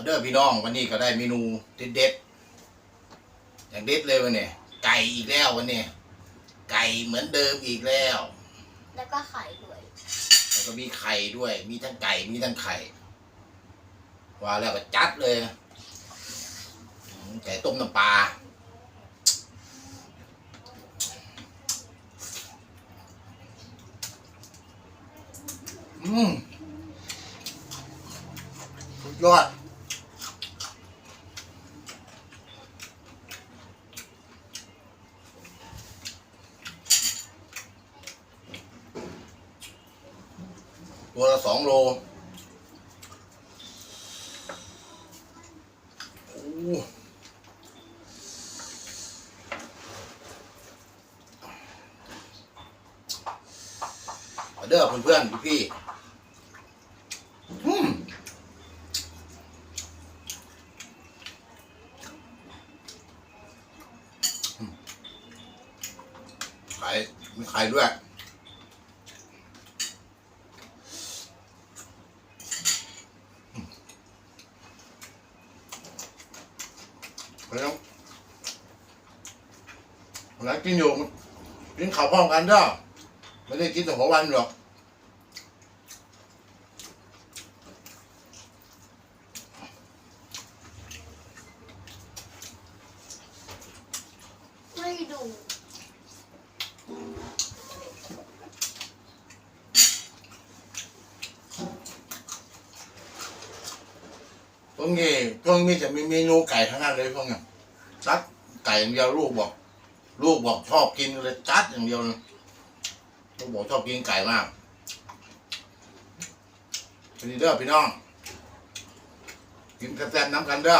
เอาเด้อพี่น้องวันนี้ก็ได้เมนูเด็ดๆอย่างเด็ดเลยวันนี้ไก่อีกแล้ววันนี้ไก่เหมือนเดิมอีกแล้ว แล้วก็ไข่ด้วยแล้วก็มีไข่ด้วย มีทั้งไก่มีทั้งไข่ว่าแล้วก็จัดเลยอืมไก่ต้มน้ำปลาอืมสุดยอด ตัวละสองโลโอ้เด้อเพื่อนๆพี่ๆอืมอืมไข่มีไข่ด้วย แล้ววันนั้นกินอยู่กินข้าวพร้อมกันเด้อไม่ได้กินแต่หัววันหรอกไม่ดู วกนี้พวกนี้จะมีเมนูไก่ทั้งนั้นเลยพวกนี้ซัดไก่อย่างเดียวลูกบอก ลูกบอกชอบกินเลยจัดอย่างเดียวเลยลูกบอกชอบกินไก่มากสวัสดีเด้อพี่น้องกินแซ่บๆน้ำกันเด้อ